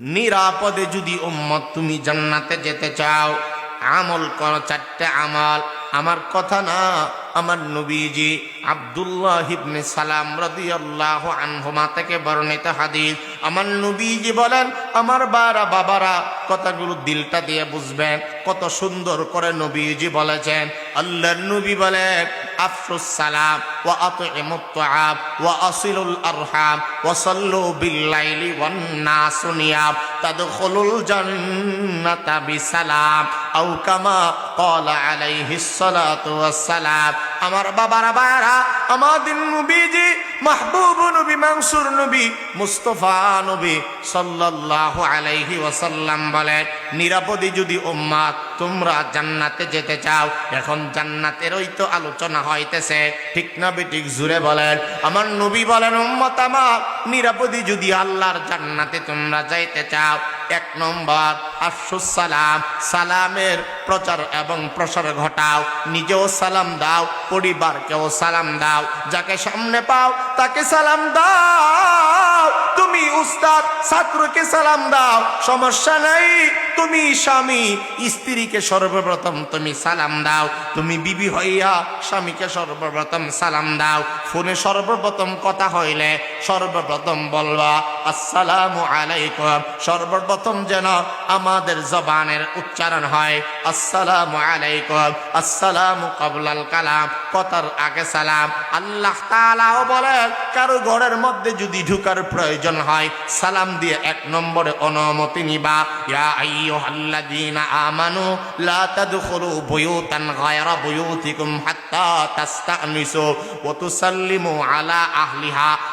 নিরাপদে যদি উম্মত তুমি জান্নাতে যেতে চাও, আমল কর চারটে আমল। আমার কথা না, আমার নবীজি আব্দুল্লাহ ইবনে সালাম রাদিয়াল্লাহু আনহুমা থেকে বর্ণিত হাদিস। আমার নবীজি বলেন, আমার বারা, বাবারা কথাগুলো দিলটা দিয়ে বুঝবেন, কত সুন্দর করে নবীজি বলেছেন। আল্লাহর নবী বলেন আফসুস সালাম ওয়া আতইমুত তুআম ওয়া আসিলুল আরহাম ওয়া সাল্লু বিল লাইলি ওয়ান নাসু নিয়াম। তাদখুলুল জান্নাতা বিসালাম আও কামা ক্বালা আলাইহিস সালাতু ওয়াস সালাম আমার বাবারা বারা আমাদের নবীজি মাহবুব নবী, মানসুর নবী, মুস্তফা নবী সাল্লাল্লাহু আলাইহি ওয়াসাল্লাম বলেন নিরাপদে যদি উম্মাত তোমরা জান্নাতে যেতে চাও। এখন জান্নাতেরই তো আলোচনা হইতেছে। ঠিক না বেঠিক জুড়ে বলেন, আমার নবী বলেন, উম্মত আমার, নিরাপদে যদি আল্লাহর জান্নাতে তোমরা যাইতে চাও। এক নম্বর সালাম সালামের প্রচার এবং প্রসার ঘটাও। নিজেও সালাম দাও, পরিবারকেও সালাম দাও। যাকে সামনে পাও, তাকে সালাম দাও। উস্তাদ ছাত্রকে সালাম দাও। সমস্যা নাই। তুমি স্বামী, স্ত্রীকে সর্বপ্রথম তুমি সালাম দাও। তুমি বিবি হইয়া স্বামীকে সর্বপ্রথম সালাম দাও। ফোনে সর্বপ্রথম কথা হইলে সর্বপ্রথম বলবা, আসসালামু আলাইকুম। সর্বপ্রথম যেন আমাদের জবানের উচ্চারণ হয়, আসসালামু আলাইকুম। আসসালামু কবলাল কালাম। কথার আগে সালাম। আল্লাহ তাআলাও বলেন, কারও ঘরের মধ্যে যদি ঢুকার প্রয়োজন হয়, সালাম দিয়ে এক নম্বরে অনুমতি নিবা। ইয়া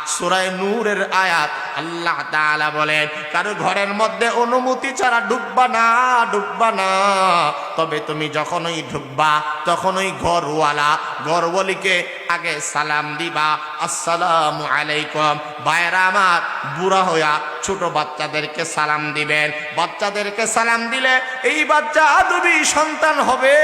সূরা নূরের আয়াত আল্লাহ তাআলা বলেন, কারও ঘরের মধ্যে অনুমতি ছাড়া ডুববা না ডুববা না। তবে তুমি যখনই ঢুকবা, তখনই ঘরওয়ালা, ঘরওয়ালিকে আগে সালাম দিবা, আসসালামু আলাইকুম। ভাইরা আমার, বুড়া হইয়া ছোট বাচ্চাদেরকে সালাম দিবেন। বাচ্চাদেরকে সালাম দিলে এই বাচ্চা আদবি সন্তান হবে,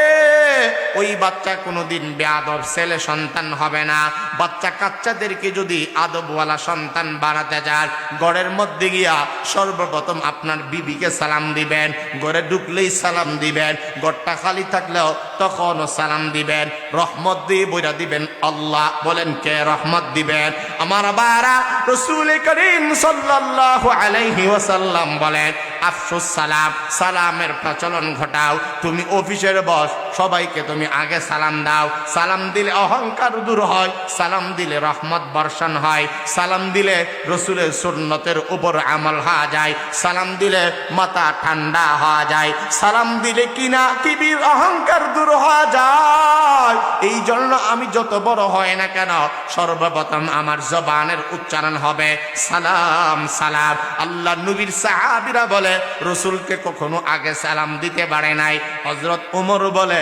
ওই বাচ্চা কোনোদিন বেয়াদব ছেলে সন্তান হবে না। বাচ্চা কাচ্চাদেরকে যদি আদবওয়ালা সন্তান বানাতে যান গড়ের মধ্যে গিয়া সর্বপ্রথম আপনার বিবিকে সালাম দিবেন। গড়ে ঢুকলেই সালাম দিবেন। গড়টা খালি থাকলেও তখনও সালাম দিবেন, রহমত দিয়ে বইরা দিবেন, আল্লাহ বলেন, কে রহমত দিবেন? আমার বারা রসুল করিম সাল্লাল্লাহু আলাইহি ওয়াসাল্লাম বলেন, আফসুস সালাম, সালামের প্রচলন ঘটাও, তুমি অফিসের বস সবাইকে তুমি আগে সালাম দাও। সালাম দিলে অহংকার দূর হয়, সালাম দিলে রহমত বর্ষণ হয়, সালাম দিলে রসুলের সুন্নতের উপর আমল হওয়া যায়, সালাম দিলে মাথা ঠান্ডা হওয়া যায়, সালাম দিলে কিনা কিবির অহংকার দূর হওয়া যায়। এই জন্য আমি যত বড় হয় না কেন, সর্বপ্রথম আমার জবানের উচ্চারণ হবে, সালাম সালাম। আল্লাহ নবীর সাহাবিরা বলে, রসুলকে কখনো আগে সালাম দিতে পারে নাই। হজরত উমর বলে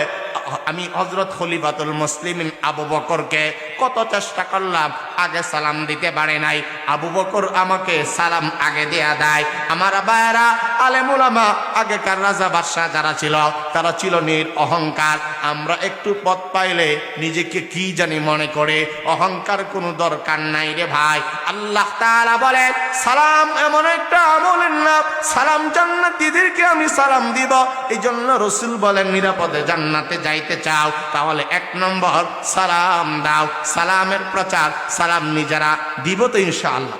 আমি হজরত খলিফাতুল মুসলিম আবু বকরকে কত চেষ্টা করলাম, আগে সালাম দিতে পারে নাই। আবু বকর আমাকে সালাম আগে দেয়া দেয়। আমার বায়রা আলেমুলামা, আগেকার রাজা বাদশাহ যারা ছিল, তারা ছিল নির অহংকার। আমরা একটু পথ পাইলে নিজেকে কি জানি মনে করে, অহংকার কোনো দরকার নাই রে ভাই। আল্লাহ তাআলা বলেন, সালাম এমন একটা আমলের নাম সালাম জান্নাতীদেরকে আমি সালাম দিব। এই জন্য রসুল বলেন, নিরাপদে জান্নাতে যাইতে চাও, তাহলে এক নম্বর সালাম দাও। সালামের প্রচার, সালাম নিজেরা দিব তো ইনশাআল্লাহ।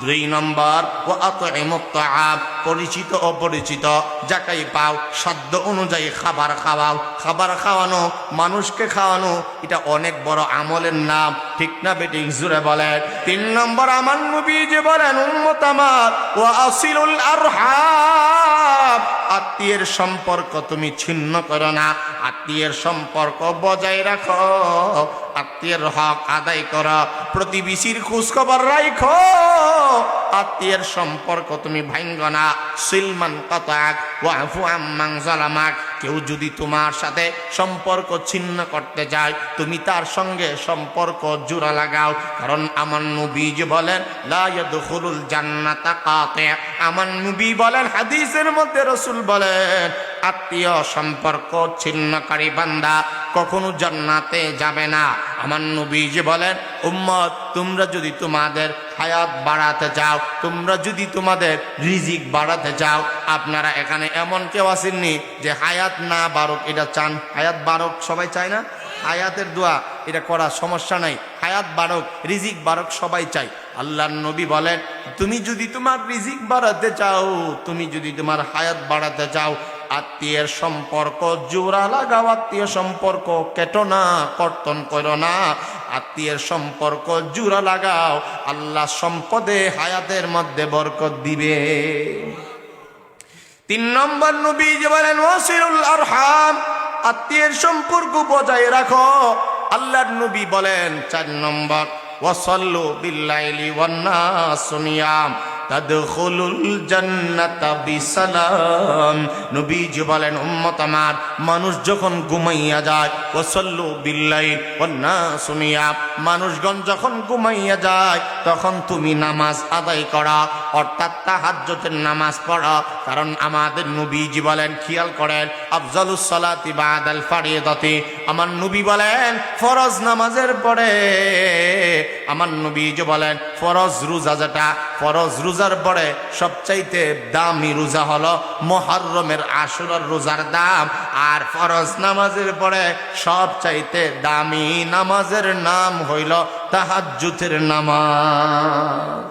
দুই নম্বর ও অত আতএমুত্তাআব পরিচিত অপরিচিত, যাকাই পাও সাধ্য অনুযায়ী খাবার খাওয়াও। খাবার খাওয়ানো, মানুষকে খাওয়ানো, এটা অনেক বড় আমলের নাম। ঠিক না বেটি, জুড়ে বলেন। তিন নম্বর, আমার নবী যে বলেন, উম্মত আমার ও আসিলুল আরহাম। আত্মীয়ের সম্পর্ক তুমি ছিন্ন করো না। আত্মীয়ের সম্পর্ক বজায় রাখো। আত্মীয়ের হক আদায় করো। প্রতিবেশীর খোঁজখবর রাখো আত্মীয়ের সম্পর্ক তুমি ভাঙ্গ না। সিলমান কতাক ওয়াফু আম্মাং জালামাক। কেউ যদি তোমার সাথে সম্পর্ক ছিন্ন করতে যায়, তুমি তার সঙ্গে সম্পর্ক জোড়া লাগাও। কারণ আমার নবী যে বলেন, লা ইয়াদখুলুল জান্নাতা কাতি। আমার নবী বলেন, হাদিসের মধ্যে রসুল বলেন, আত্মীয় সম্পর্ক ছিন্নকারী বান্দা কখনো জান্নাতে যাবে না। আমার নবী যে বলেন, উম্মত, তোমরা যদি তোমাদের হায়াত বাড়াতে চাও, তোমরা যদি তোমাদের রিজিক বাড়াতে চাও, আপনারা এখানে এমন কেউ আসেননি যে হায়াত না বাড়ক, এটা চান। হায়াত বাড়ক, সবাই চায় না? হায়াতের দোয়া, এটা করা সমস্যা নাই। হায়াত বাড়ক, রিজিক বাড়ক, সবাই চাই আল্লাহর নবী বলেন, তুমি যদি তোমার রিজিক বাড়াতে চাও, তুমি যদি তোমার হায়াত বাড়াতে চাও, আত্মীয়ের সম্পর্ক, জোড়া লাগাও, আত্মীয় সম্পর্ক, কেটো না, কর্তন করো না। আত্মীয়ের সম্পর্ক জুড়া লাগাও, আল্লাহ সম্পদে হায়াতের মধ্যে বরকত দিবে। তিন নম্বর নবী যে বলেন, ওয়াসিরুল আরহাম, আত্মীয়ের সম্পর্ক বজায় রাখো। আল্লাহর নবী বলেন, চার নম্বর, ওয়াসাল্লু বিল্লাইলি ওয়ান্নাস নিয়াম তাদখুলুল জান্নাতা বিসালাম। নবীজি বলেন, উম্মত আমার, মানুষ যখন ঘুমাইয়া যায়, ওয়াসাল্লু বিল্লাইল, ওয়ান্নাস নিয়াম। মানুষগণ যখন ঘুমাইয়া যায়, তখন তুমি নামাজ আদায় করা, অর্থাৎ তাহাজ্জতের নামাজ পড়া। কারণ আমাদের নবীজি বলেন, খেয়াল করেন, আফজালুস সালাতি বাদাল ফারিদাতি। আমার নবী বলেন, ফরজ নামাজের পরে। আমার নবীজি বলেন ফরজ রোজা যেটা, ফরজ রোজার পরে সবচাইতে দামি রোজা হলো মহরমের আশুরার রোজার দাম। আর ফরজ নামাজের পরে সবচাইতে দামি নামাজের নাম হইল তাহাজ্জুতের নামাজ।